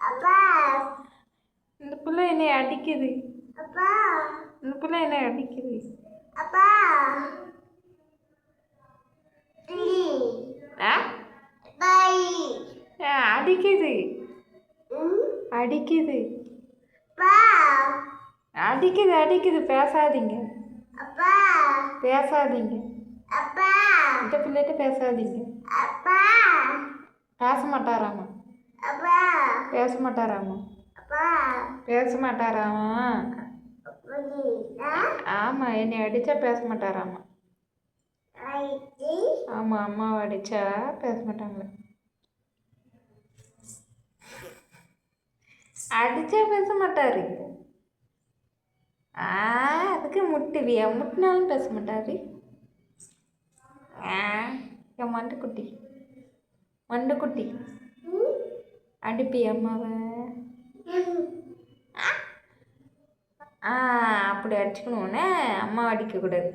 அப்பா. இந்த பிள்ளை என்னை அடிக்குது. அப்பா. இந்த பிள்ளை என்னை அடிக்குது. அப்பா. அடிக்குது. அடிக்குது. அடிக்குது அடிக்குது பேசாதீங்க. அப்பா. பேசாதீங்க. அப்பா. இந்த பிள்ளைகிட்ட பேசாதீங்க. அப்பா. பேச மாட்டாராமா? அப்பா பேச மாட்டாராமா அப்பா பேச மாட்டாராமா புரியுதா ஆமாம் என்னை அடித்தா பேச மாட்டாராமா ஐடி ஆமாம் அம்மாவை அடித்தா பேச மாட்டாங்களே அடித்தா பேச மாட்டாரு ஆ அதுக்கு முட்டுவியா முட்டினாலும் பேச மாட்டாரு ஆ என் மண்டுக்குட்டி மண்டுக்குட்டி அடிப்பி அம்மாவை. ஆ அப்படி அடிச்சுக்கணுன்னே அம்மா அடிக்கக்கூடாது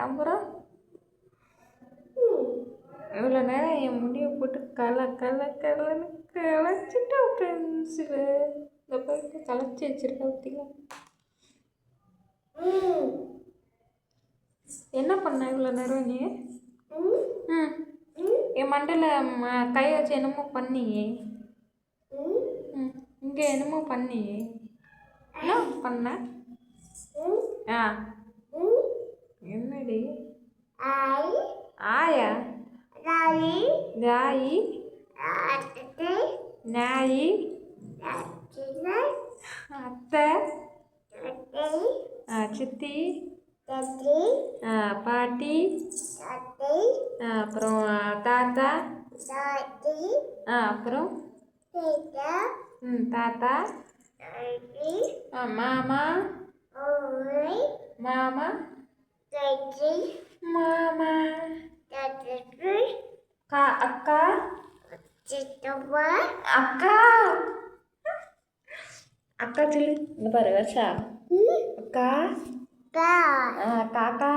அப்புறம்? இவ்வளோ நேரம் என் முடியை போட்டு கல கல கலன்னு கலைச்சிட்டா ஃப்ரெண்ட்ஸில் இந்த பையன் கலைச்சி வச்சிருக்க பார்த்தீங்களா என்ன பண்ண இவ்வளோ நேரம் நீ? ம். என் மண்டையில் கையை கை வச்சு என்னமோ பண்ணியே. ம் இங்கே என்னமோ பண்ணியே. என்ன பண்ண? ஆ. என்னடி? ஐ ஆயா? ராயி தாயி? நாயி? அத்தை அத்தை? ஆ, சித்தி? பாட்டி அப்புறம் தாத்தா அப்புறம் ம் தாத்தா மாமா ஓய் மாமா மாமா தாத்திக்கு கா அக்கா சித்தப்பா அக்கா அக்கா சொல்லு இந்த பாரு வர்ஷா. அக்கா காக்கா.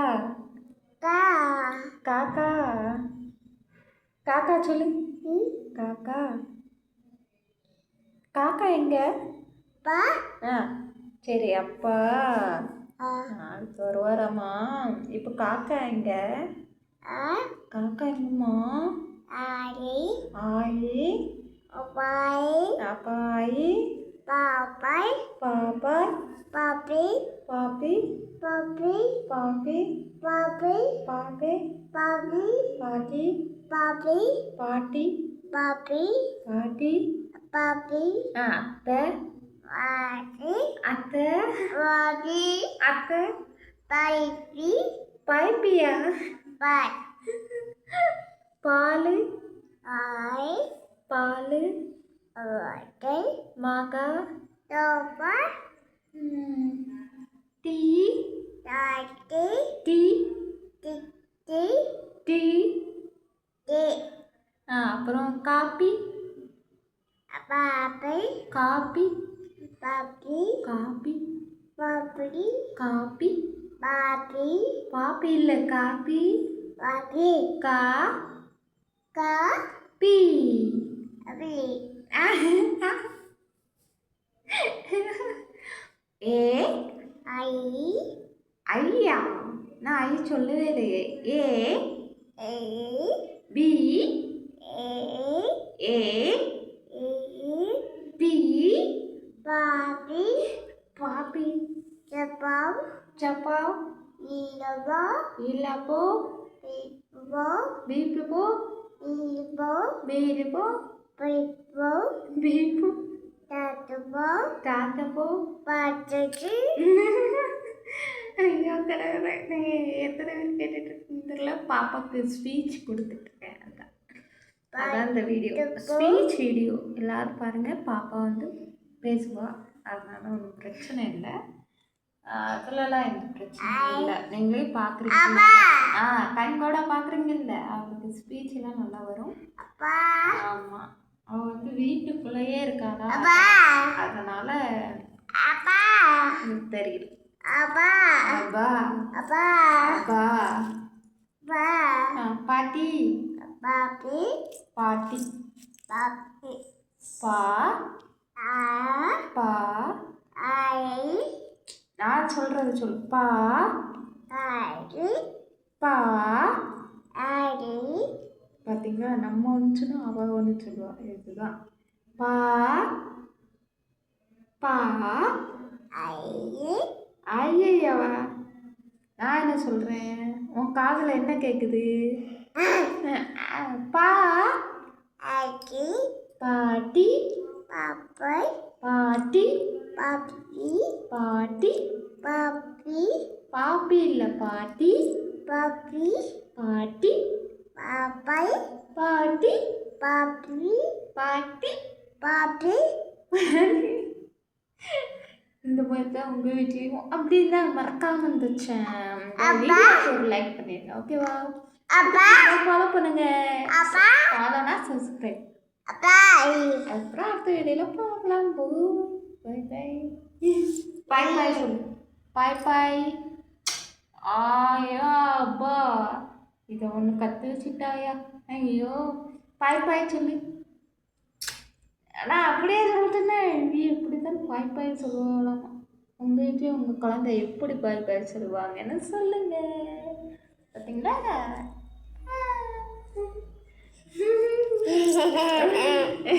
காக்கா. காக்கா சொல்லு. காக்கா. காக்கா எங்க? ஆ சரி அப்பா. நாளைக்கு வருவாராம்மா இப்போ காக்கா எங்க? காக்கா எங்கம்மா ஆரி. ஆயி. அப்பாய் அப்பாயி பாப்பாய் பாப்பி பாப்பி பாப்பி பாப்பி பாப்பி பாட்டி பாப்பி பாட்டி பாப்பி பாட்டி பாப்பி ஆ அத்தை வாடி அத்தை வாடி அத்தை பைப்பி பைப்பியா பாய் பால் ஆய் பால் வாட்டை மாகா தோப்பா டீ டீ டீ ஆ அப்புறம் காப்பி? காப்பி? பாப்பி காப்பி? பாப்பி காப்பி? பாப்பி பாப்பி இல்லை காப்பி? பாப்பி கா? கா? பி? அபி ஏ ஐ ஐயா நான் ஐ சொல்லவே இல்லையே ஏ பி ஏ பி பாபி பாபி ஜப்பாவ் ஜப்பாவ் நீலபா இலபோ பிப்போ பிப்போ நீலபோ பீரிபோ பிப்போ பீப் பாப்பாவுக்கு ஸ்பீச் கொடுத்துட்ருக்கேன் அதான். அதான் இந்த வீடியோ ஸ்பீச் வீடியோ எல்லாரும் பாருங்கள் பாப்பா வந்து பேசுவா. அதனால ஒன்றும் பிரச்சனை இல்லை. அதுலலாம் எந்த பிரச்சனையும் இல்லை. நீங்களே பார்க்குறீங்க ஆ கண்கூட பார்க்குறீங்கல்ல அவளுக்கு ஸ்பீச்லாம் நல்லா வரும். அப்பா. ஆமாம் அவள் வந்து வீட்டுக்குள்ளேயே இருக்காளா? அதனால தெரியல அப்பா. அப்பா. அப்பா. அப்பா. பாட்டி. பாப்பி பாட்டி. பாப்பி பா. ஆ. பா. ஐ நான் சொல்றது சொல்லு பா. ஐ பா. பார்த்தீங்களா நம்ம ஒன்று சொன்னா அவ ஒன்று சொல்லுவா. இதுதான். பா. பா. ஐ ஐயவா நான் என்ன சொல்கிறேன் உன் காதில் என்ன கேட்குது பா ஐக்கி பாட்டி பாப்பை பாட்டி பாப்பி பாட்டி. பாப்பி பாப்பி இல்லை பாட்டி. பாப்பி பாட்டி. பாப்பை பாட்டி. பாப்பி பாட்டி. பாப்பி. இந்த மாதிரி தான் உங்கள் வீட்லேயும் அப்படின்னு தான் மறக்காமல் இருந்துச்சேன் லைக் பண்ணிடுங்க ஓகேவா அப்பா. ஃபாலோ பண்ணுங்க. அப்பா. ஃபாலோனா சப்ஸ்கிரைப் அப்பா. அப்புறம் அடுத்த வீடியோவில் பார்க்கலாம் போ. பை பை பாய் பாய் சொல்லு. பாய் பாய் ஆயா அப்பா. இதை ஒன்று கற்று வச்சுட்டாயா? ஐயோ. பாய் பாய் சொல்லு. ஆனால் அப்படியே சொல்லிட்டுனேன் நீ இப்படி தான் பாய் பாய் சொல்லுவாங்களாம் உங்கள் வீட்லேயும் உங்கள் குழந்தை எப்படி பாய் பாய் சொல்லுவாங்கன்னு சொல்லுங்க. பார்த்தீங்களா okay.